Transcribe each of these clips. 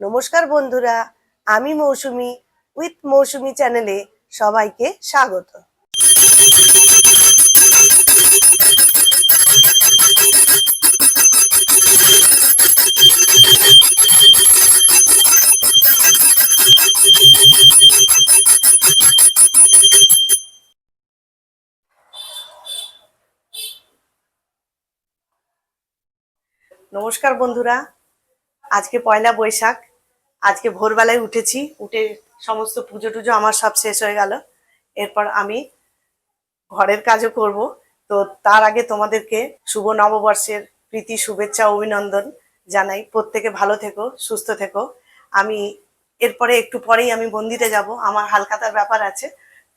নমস্কার বন্ধুরা আমি মৌসুমি উইথ মৌসুমি চ্যানেলে সবাইকে স্বাগত। নমস্কার বন্ধুরা আজকে পয়লা বৈশাখ আজকে ভোরবেলায় উঠেছি, উঠে সমস্ত পুজো টুজো আমার সব শেষ হয়ে গেল। এরপর আমি ঘরের কাজও করব। তো তার আগে তোমাদেরকে শুভ নববর্ষের প্রীতি, শুভেচ্ছা অভিনন্দন জানাই। প্রত্যেকে ভালো থেকো, সুস্থ থেকো। আমি এরপরে একটু পরেই আমি মন্দিরে যাব। আমার হালখাতার ব্যাপার আছে।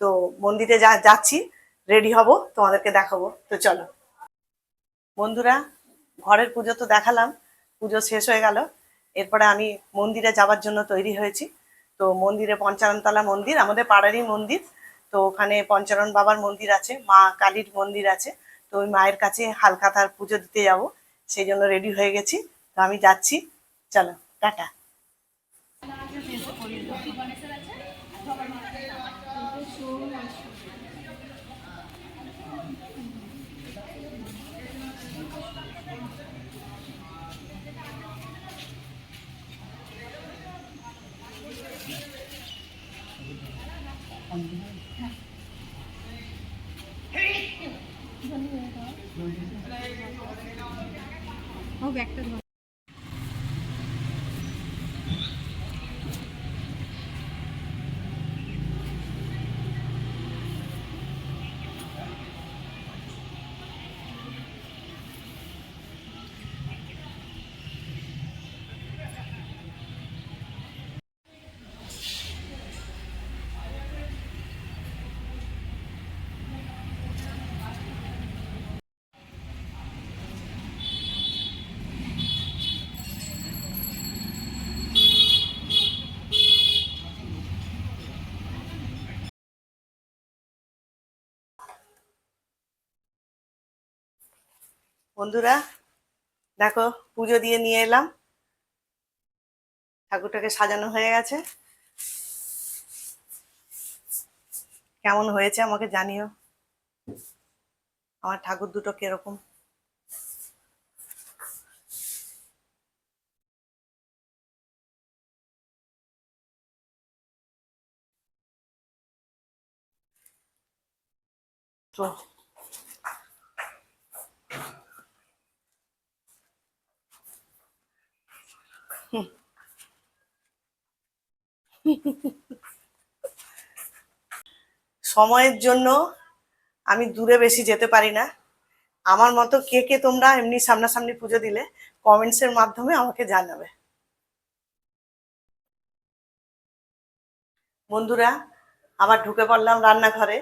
তো মন্দিরে যা, যাচ্ছি, রেডি হব, তোমাদেরকে দেখাবো। তো চলো। বন্ধুরা, ঘরের পুজো তো দেখালাম। পুজো শেষ হয়ে গেল। এরপরে আমি মন্দিরে যাওয়ার জন্য তৈরি হয়েছি। তো মন্দিরে পঞ্চারণতলা মন্দির, আমাদের পাড়ারই মন্দির। তো ওখানে পঞ্চারণ বাবার মন্দির আছে, মা কালীর মন্দির আছে। তো ওই মায়ের কাছে হালখাতার পুজো দিতে যাব, সেই জন্য রেডি হয়ে গেছি। তো আমি যাচ্ছি। চলো, টাটা। ও ব্যাগটা ধর বন্ধুরা, দেখো পুজো দিয়ে নিয়ে এলাম। ঠাকুরটাকে সাজানো হয়ে গেছে। কেমন হয়েছে আমাকে জানিও। আমার ঠাকুর দুটো কীরকম? তো সময়ের জন্য আমি দূরে বেশি যেতে পারি না। আমার মতো কে কে তোমরা এমনি সামনাসামনি পুজো দিলে কমেন্টসের মাধ্যমে আমাকে জানাবে। বন্ধুরা, আবার ঢুকে পড়লাম রান্নাঘরে।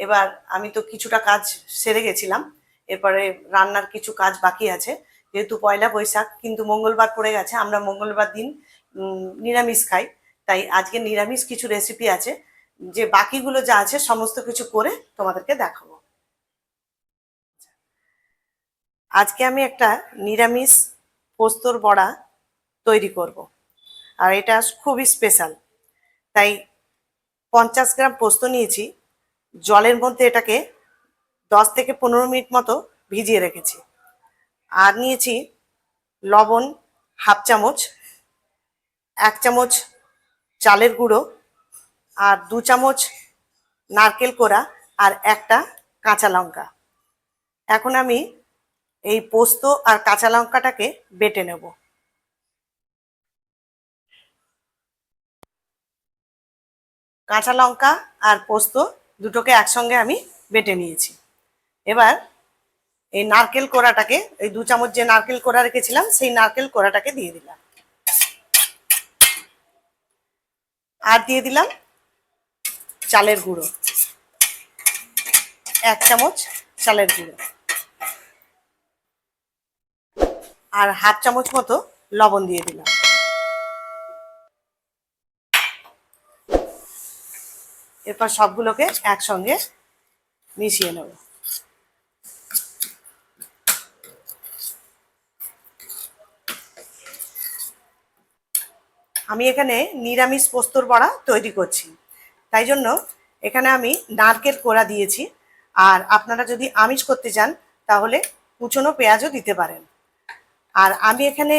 এবার আমি তো কিছুটা কাজ সেরে গেছিলাম। এরপরে রান্নার কিছু কাজ বাকি আছে। যেহেতু পয়লা বৈশাখ, কিন্তু মঙ্গলবার পড়ে গেছে, আমরা মঙ্গলবার দিন নিরামিষ খাই। তাই আজকে নিরামিষ কিছু রেসিপি আছে, যে বাকিগুলো যা আছে সমস্ত কিছু করে তোমাদেরকে দেখাবো। আজকে আমি একটা নিরামিষ পোস্তর বড়া তৈরি করব, আর এটা খুবই স্পেশাল তাই পঞ্চাশ গ্রাম পোস্ত নিয়েছি, জলের মধ্যে এটাকে দশ থেকে পনেরো মিনিট মতো ভিজিয়ে রেখেছি। আর নিয়েছি লবণ হাফ চামচ, এক চামচ চালের গুঁড়ো আর দু চামচ নারকেল কোড়া আর একটা কাঁচা লঙ্কা। এখন আমি এই পোস্ত আর কাঁচা লঙ্কাটাকে বেটে নেব। কাঁচা লঙ্কা আর পোস্ত দুটোকে একসঙ্গে আমি বেটে নিয়েছি। এবার এই নারকেল কোড়াটাকে, এই দু চামচ যে নারকেল কোড়া রেখেছিলাম, সেই নারকেল কোড়াটাকে দিয়ে দিলাম। আর দিয়ে দিলাম চালের গুঁড়ো। এক চামচ চালের গুঁড়ো। আর হাফ চামচ মতো লবণ দিয়ে দিলাম। এরপর সবগুলোকে একসঙ্গে মিশিয়ে নেব। আমি এখানে নিরামিষ পোস্তর বড়া তৈরি করছি। তাই জন্য এখানে আমি নারকেল কোড়া দিয়েছি। আর আপনারা যদি আমিষ করতে চান, তাহলে কুচনো পেঁয়াজও দিতে পারেন। আর আমি এখানে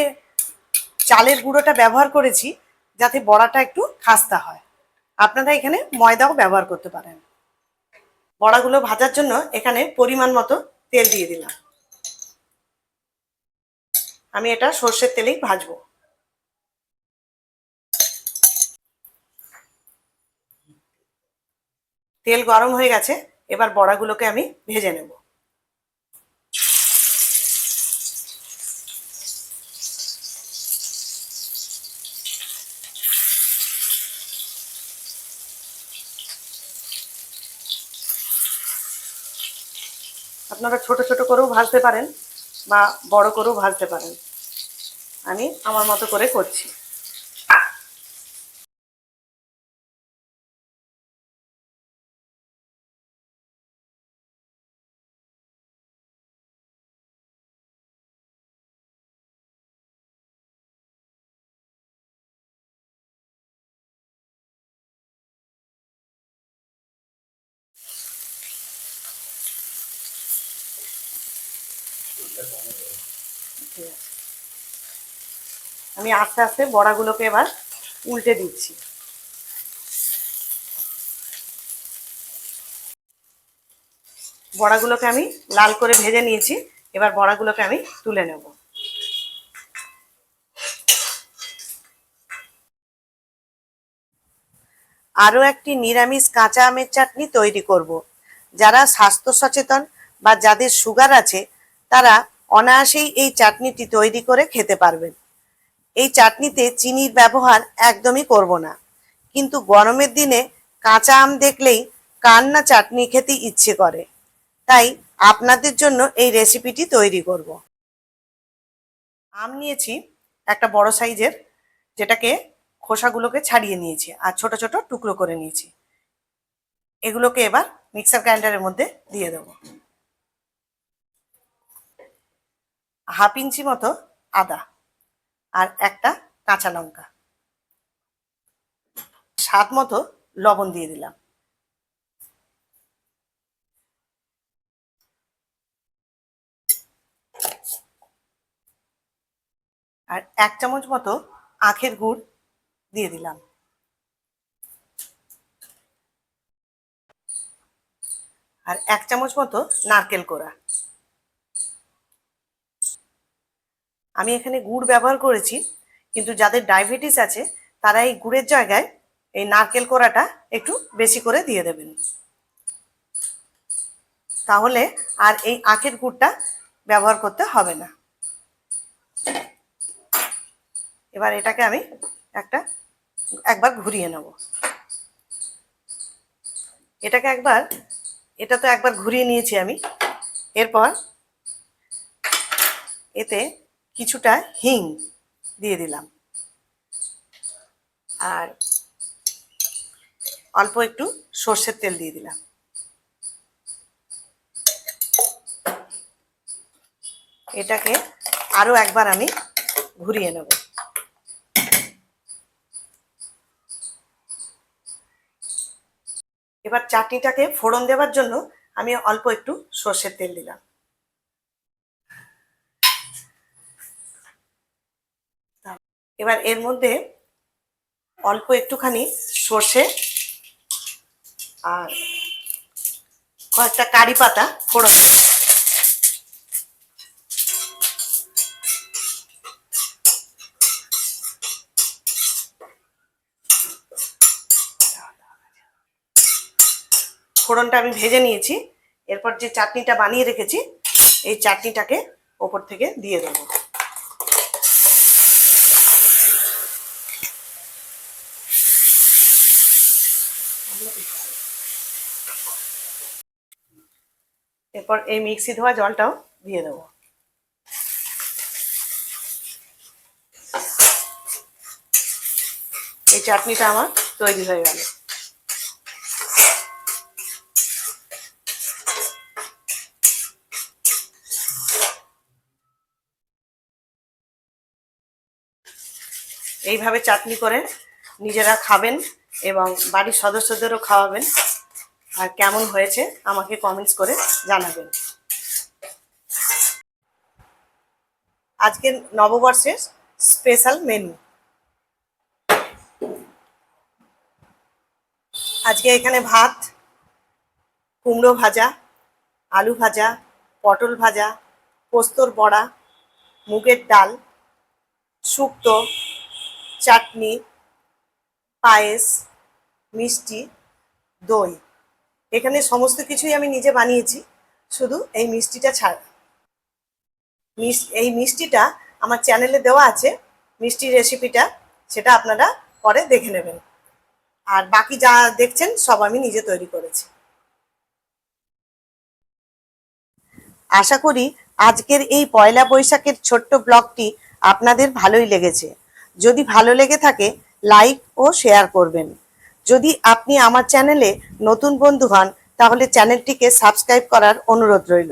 চালের গুঁড়োটা ব্যবহার করেছি, যাতে বড়াটা একটু খাস্তা হয়। আপনারা এখানে ময়দাও ব্যবহার করতে পারেন। বড়াগুলো ভাজার জন্য এখানে পরিমাণ মতো তেল দিয়ে দিলাম। আমি এটা সর্ষের তেলেই ভাজবো। তেল গরম হয়ে গেছে, এবার বড়াগুলোকে আমি ভেজে নেব। আপনারা ছোট ছোট করেও ভাজতে পারেন বা বড় করেও ভাজতে পারেন। আমি আমার মতো করে করছি। আমি আস্তে আস্তে বড়াগুলোকে এবার উল্টে দিচ্ছি। বড়াগুলোকে আমি লাল করে ভেজে নিয়েছি, এবার বড়াগুলোকে আমি তুলে নেব। আরও একটি নিরামিষ কাঁচা আমের চাটনি তৈরি করব। যারা স্বাস্থ্য সচেতন বা যাদের সুগার আছে তারা অনায়াসেই এই চাটনিটি তৈরি করে খেতে পারবেন। এই চাটনিতে চিনির ব্যবহার একদমই করব না। কিন্তু গরমের দিনে কাঁচা আম দেখলেই কান্না চাটনি খেতে ইচ্ছে করে। তাই আপনাদের জন্য এই রেসিপিটি তৈরি করব। আম নিয়েছি একটা বড় সাইজের, যেটাকে খোসাগুলোকে ছাড়িয়ে নিয়েছি আর ছোট ছোট টুকরো করে নিয়েছি। এগুলোকে এবার মিক্সার গ্রাইন্ডারের মধ্যে দিয়ে দেবো। হাফ ইঞ্চি মতো আদা আর একটা কাঁচা লঙ্কা। স্বাদ মতো লবণ দিয়ে দিলাম। আর এক চামচ মতো আখের গুড় দিয়ে দিলাম। আর এক চামচ মতো নারকেল কোড়া। আমি এখানে গুড় ব্যবহার করেছি, কিন্তু যাদের ডায়াবেটিস আছে, তারা এই গুড়ের জায়গায় এই নারকেল কোড়াটা একটু বেশি করে দিয়ে দেবেন। তাহলে আর এই আখের গুড়টা ব্যবহার করতে হবে না। এবার এটাকে আমি একটা, একবার ঘুরিয়ে নেব। এটাকে একবার, এটা তো একবার ঘুরিয়ে নিয়েছি আমি। এরপর এতে কিছুটা হিং দিয়ে দিলাম। আর অল্প একটু সর্ষের তেল দিয়ে দিলাম। এটাকে আরও একবার আমি ঘুরিয়ে নেব। এবার চাটনিটাকে ফোড়ন দেওয়ার জন্য আমি অল্প একটু সর্ষের তেল দিলাম। এবার এর মধ্যে অল্প একটুখানি সর্ষে আর কয়েকটা কারি পাতা ফোড়ন ফোড়নটা আমি ভেজে নিয়েছি। এরপর যে চাটনিটা বানিয়ে রেখেছি, এই চাটনিটাকে ওপর থেকে দিয়ে দেবো। এরপর এই মিক্সি ধোয়া জলটাও দিয়ে দেবো। এই চাটনিটা আমার তৈরি হয়ে গেল। এইভাবে চাটনি করে নিজেরা খাবেন এবং বাড়ির সদস্যদেরও খাওয়াবেন। আর কেমন হয়েছে আমাকে কমেন্টস করে জানাবেন। আজকের নববর্ষের স্পেশাল মেনু আজকে এখানে ভাত, কুমড়ো ভাজা, আলু ভাজা, পটল ভাজা, পোস্তর বড়া, মুগের ডাল, শুক্তো, চাটনি, পায়েস, মিষ্টি, দই। এখানে সমস্ত কিছুই আমি নিজে বানিয়েছি, শুধু এই মিষ্টিটা ছাড়া। এই মিষ্টিটা আমার চ্যানেলে দেওয়া আছে মিষ্টি রেসিপিটা সেটা আপনারা পরে দেখে নেবেন। আর বাকি যা দেখছেন, সব আমি নিজে তৈরি করেছি। আশা করি আজকের এই পয়লা বৈশাখের ছোট্ট ব্লগটি আপনাদের ভালোই লেগেছে। যদি ভালো লেগে থাকে, লাইক ও শেয়ার করবেন। যদি আপনি আমার চ্যানেলে নতুন বন্ধু হন, তাহলে চ্যানেলটিকে সাবস্ক্রাইব করার অনুরোধ রইল।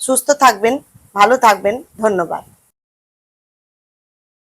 সুস্থ থাকবেন, ভালো থাকবেন, ধন্যবাদ।